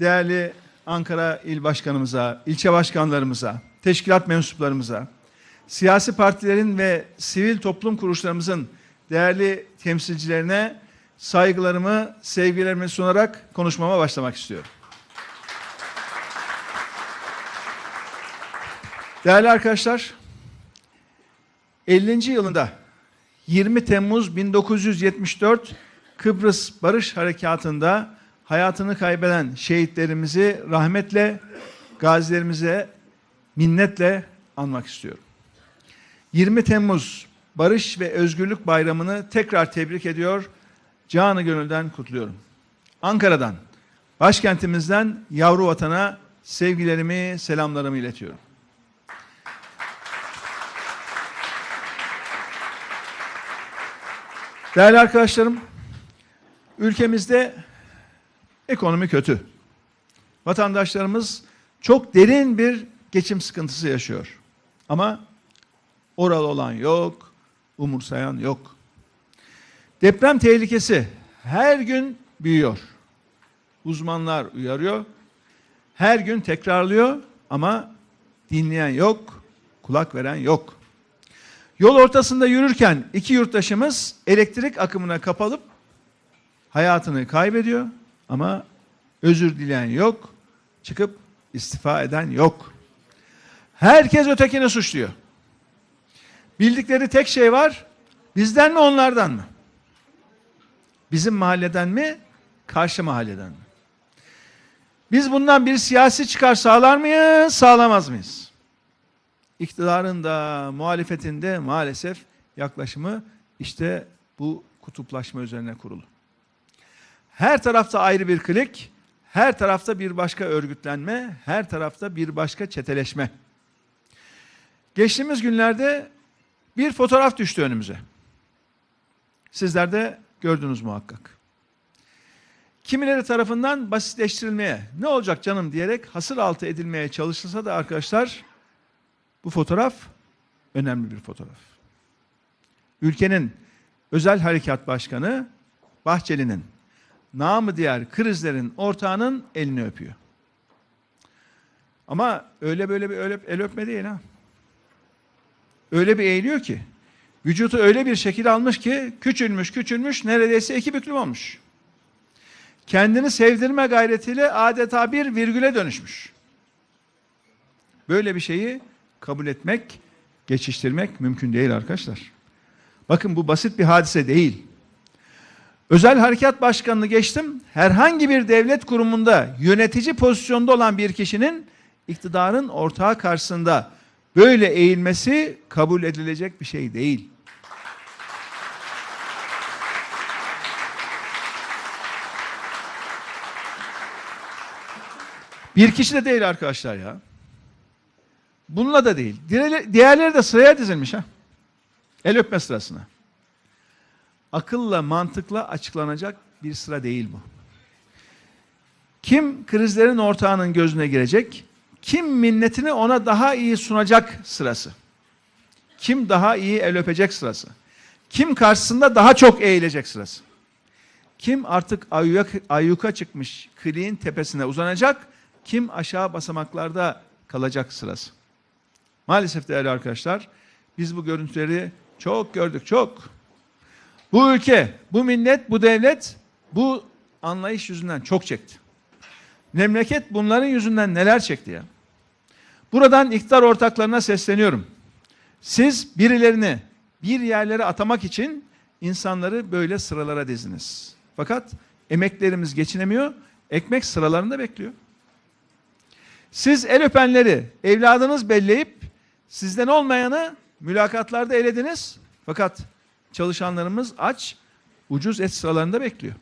değerli Ankara İl Başkanımıza, ilçe başkanlarımıza, teşkilat mensuplarımıza, siyasi partilerin ve sivil toplum kuruluşlarımızın değerli temsilcilerine saygılarımı, sevgilerimi sunarak konuşmama başlamak istiyorum. Değerli arkadaşlar, 50. yılında 20 Temmuz 1974 Kıbrıs Barış Harekatı'nda hayatını kaybeden şehitlerimizi rahmetle, gazilerimize minnetle anmak istiyorum. 20 Temmuz Barış ve Özgürlük Bayramı'nı tekrar tebrik ediyor, canı gönülden kutluyorum. Ankara'dan, başkentimizden yavru vatana sevgilerimi, selamlarımı iletiyorum. Değerli arkadaşlarım, ülkemizde ekonomi kötü. Vatandaşlarımız çok derin bir geçim sıkıntısı yaşıyor. Ama oralı olan yok, umursayan yok. Deprem tehlikesi her gün büyüyor. Uzmanlar uyarıyor. Her gün tekrarlıyor ama dinleyen yok, kulak veren yok. Yol ortasında yürürken iki yurttaşımız elektrik akımına kapılıp hayatını kaybediyor ama özür dileyen yok, çıkıp istifa eden yok. Herkes ötekini suçluyor. Bildikleri tek şey var, bizden mi onlardan mı? Bizim mahalleden mi, karşı mahalleden mi? Biz bundan bir siyasi çıkar sağlar mıyız, sağlamaz mıyız? iktidarın da muhalefetin de maalesef yaklaşımı işte bu kutuplaşma üzerine kurulu. Her tarafta ayrı bir klik, her tarafta bir başka örgütlenme, her tarafta bir başka çeteleşme. Geçtiğimiz günlerde bir fotoğraf düştü önümüze. Sizler de gördünüz muhakkak. Kimileri tarafından basitleştirilmeye, ne olacak canım diyerek hasır altı edilmeye çalışılsa da arkadaşlar bu fotoğraf önemli bir fotoğraf. Ülkenin özel harekat başkanı Bahçeli'nin namı diğer krizlerin ortağının elini öpüyor. Ama öyle böyle bir öyle, el öpme değil ha. Öyle bir eğiliyor ki vücutu öyle bir şekil almış ki küçülmüş küçülmüş neredeyse iki büklüm olmuş. Kendini sevdirme gayretiyle adeta bir virgüle dönüşmüş. Böyle bir şeyi kabul etmek, geçiştirmek mümkün değil arkadaşlar. Bakın bu basit bir hadise değil. Özel Harekat Başkanı'nı geçtim. Herhangi bir devlet kurumunda yönetici pozisyonda olan bir kişinin iktidarın ortağı karşısında böyle eğilmesi kabul edilecek bir şey değil. Bir kişi de değil arkadaşlar ya. Bununla da değil. Diğerleri, de sıraya dizilmiş ha. El öpme sırasına. Akılla, mantıkla açıklanacak bir sıra değil bu. Kim krizlerin ortağının gözüne girecek? Kim minnetini ona daha iyi sunacak sırası? Kim daha iyi el öpecek sırası? Kim karşısında daha çok eğilecek sırası? Kim artık ayyuka, ayyuka çıkmış kliğin tepesine uzanacak? Kim aşağı basamaklarda kalacak sırası? Maalesef değerli arkadaşlar biz bu görüntüleri çok gördük çok. Bu ülke, bu millet, bu devlet bu anlayış yüzünden çok çekti. Memleket bunların yüzünden neler çekti ya. Buradan iktidar ortaklarına sesleniyorum. Siz birilerini bir yerlere atamak için insanları böyle sıralara diziniz. Fakat emeklerimiz geçinemiyor, ekmek sıralarında bekliyor. Siz el öpenleri evladınız belleyip Sizden olmayanı mülakatlarda elediniz. Fakat çalışanlarımız aç, ucuz et sıralarında bekliyor.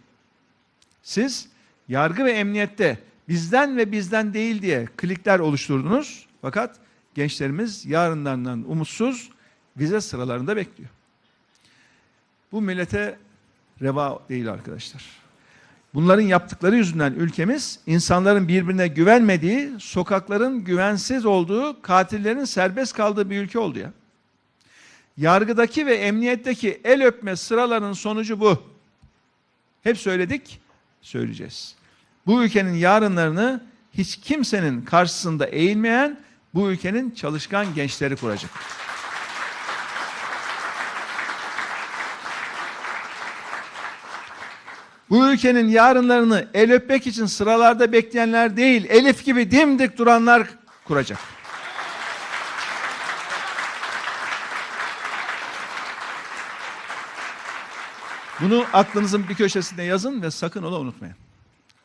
Siz yargı ve emniyette bizden ve bizden değil diye klikler oluşturdunuz. Fakat gençlerimiz yarınlarından umutsuz vize sıralarında bekliyor. Bu millete reva değil arkadaşlar. Bunların yaptıkları yüzünden ülkemiz insanların birbirine güvenmediği, sokakların güvensiz olduğu, katillerin serbest kaldığı bir ülke oldu ya. Yargıdaki ve emniyetteki el öpme sıralarının sonucu bu. Hep söyledik, söyleyeceğiz. Bu ülkenin yarınlarını hiç kimsenin karşısında eğilmeyen bu ülkenin çalışkan gençleri kuracak. Bu ülkenin yarınlarını el öpmek için sıralarda bekleyenler değil, Elif gibi dimdik duranlar kuracak. Bunu aklınızın bir köşesinde yazın ve sakın ola unutmayın.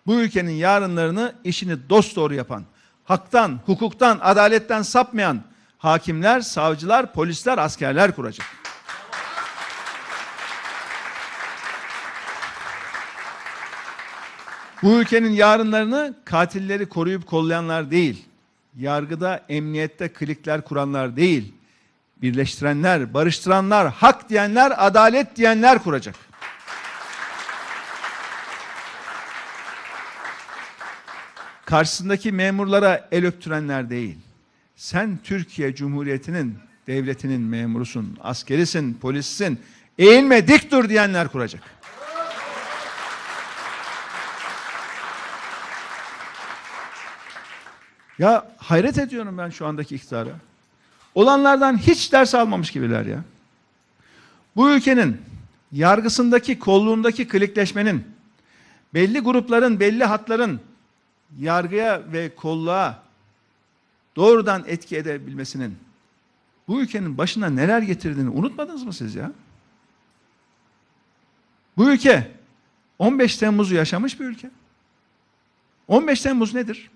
Bu ülkenin yarınlarını işini dosdoğru yapan, haktan, hukuktan, adaletten sapmayan hakimler, savcılar, polisler, askerler kuracak. Bu ülkenin yarınlarını katilleri koruyup kollayanlar değil, yargıda, emniyette klikler kuranlar değil, birleştirenler, barıştıranlar, hak diyenler, adalet diyenler kuracak. Karşısındaki memurlara el öptürenler değil. Sen Türkiye Cumhuriyeti'nin, devletinin memurusun, askerisin, polissin. Eğilme, dik dur diyenler kuracak. Ya hayret ediyorum ben şu andaki iktidara. Olanlardan hiç ders almamış gibiler ya. Bu ülkenin yargısındaki, kolluğundaki klikleşmenin, belli grupların, belli hatların yargıya ve kolluğa doğrudan etki edebilmesinin bu ülkenin başına neler getirdiğini unutmadınız mı siz ya? Bu ülke 15 Temmuz'u yaşamış bir ülke. 15 Temmuz nedir?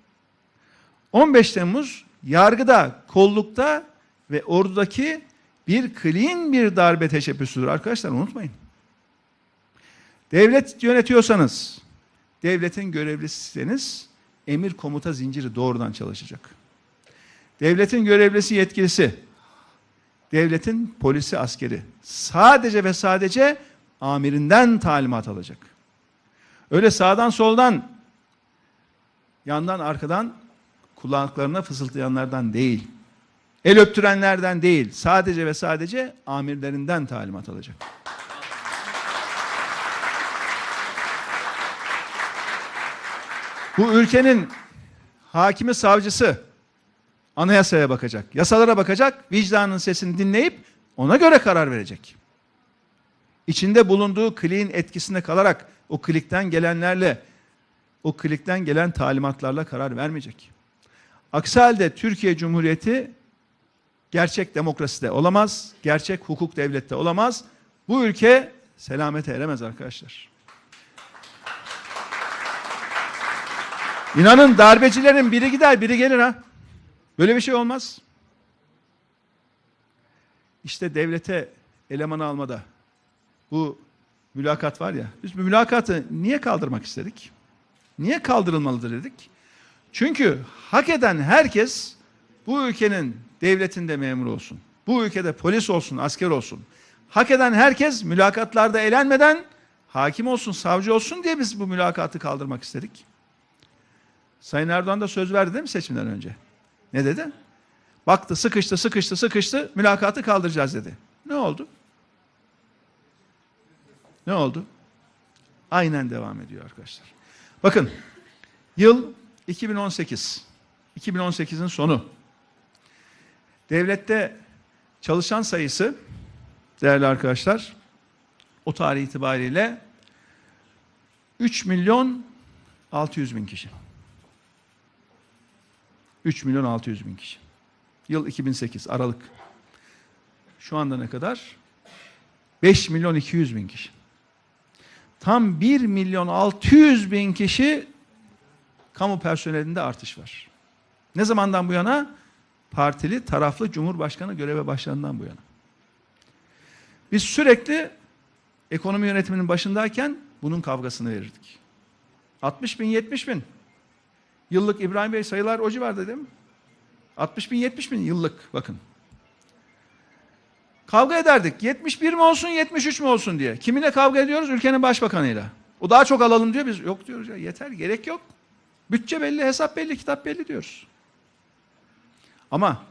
15 Temmuz yargıda, kollukta ve ordudaki bir clean bir darbe teşebbüsüdür. Arkadaşlar unutmayın. Devlet yönetiyorsanız, devletin görevlisiseniz emir komuta zinciri doğrudan çalışacak. Devletin görevlisi yetkilisi, devletin polisi askeri sadece ve sadece amirinden talimat alacak. Öyle sağdan soldan, yandan arkadan kulaklarına fısıldayanlardan değil, el öptürenlerden değil, sadece ve sadece amirlerinden talimat alacak. Bu ülkenin hakimi savcısı anayasaya bakacak, yasalara bakacak, vicdanın sesini dinleyip ona göre karar verecek. İçinde bulunduğu kliğin etkisinde kalarak o klikten gelenlerle, o klikten gelen talimatlarla karar vermeyecek. Aksi halde Türkiye Cumhuriyeti gerçek demokraside olamaz, gerçek hukuk devlette olamaz. Bu ülke selamete eremez arkadaşlar. İnanın darbecilerin biri gider biri gelir ha. Böyle bir şey olmaz. İşte devlete eleman almada bu mülakat var ya. Biz bu mülakatı niye kaldırmak istedik? Niye kaldırılmalıdır dedik? Çünkü hak eden herkes bu ülkenin devletinde memur olsun. Bu ülkede polis olsun, asker olsun. Hak eden herkes mülakatlarda elenmeden hakim olsun, savcı olsun diye biz bu mülakatı kaldırmak istedik. Sayın Erdoğan da söz verdi değil mi seçimden önce? Ne dedi? Baktı, sıkıştı, sıkıştı, sıkıştı, mülakatı kaldıracağız dedi. Ne oldu? Ne oldu? Aynen devam ediyor arkadaşlar. Bakın, yıl 2018. 2018'in sonu. Devlette çalışan sayısı değerli arkadaşlar o tarih itibariyle 3 milyon 600 bin kişi. 3 milyon 600 bin kişi. Yıl 2008 Aralık. Şu anda ne kadar? 5 milyon 200 bin kişi. Tam 1 milyon 600 bin kişi kamu personelinde artış var. Ne zamandan bu yana? Partili, taraflı Cumhurbaşkanı göreve başladığından bu yana. Biz sürekli ekonomi yönetiminin başındayken bunun kavgasını verirdik. 60 bin, 70 bin. Yıllık İbrahim Bey sayılar o civarda değil mi? 60 bin, 70 bin yıllık bakın. Kavga ederdik. 71 mi olsun, 73 mi olsun diye. Kiminle kavga ediyoruz? Ülkenin başbakanıyla. O daha çok alalım diyor. Biz yok diyoruz ya yeter gerek yok. Bütçe belli, hesap belli, kitap belli diyoruz. Ama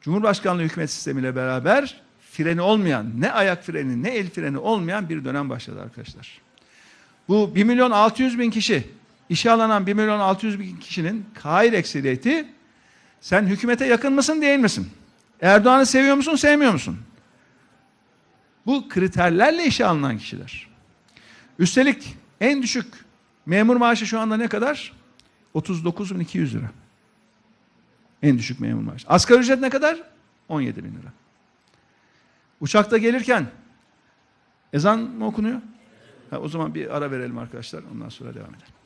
Cumhurbaşkanlığı hükümet sistemiyle beraber freni olmayan, ne ayak freni ne el freni olmayan bir dönem başladı arkadaşlar. Bu 1 milyon 600 bin kişi işe alınan 1 milyon 600 bin kişinin kair ekseriyeti sen hükümete yakın mısın değil misin? Erdoğan'ı seviyor musun sevmiyor musun? Bu kriterlerle işe alınan kişiler. Üstelik en düşük memur maaşı şu anda ne kadar? 39.200 lira. En düşük memur maaşı. Asgari ücret ne kadar? 17 bin lira. Uçakta gelirken ezan mı okunuyor? Ha, o zaman bir ara verelim arkadaşlar. Ondan sonra devam edelim.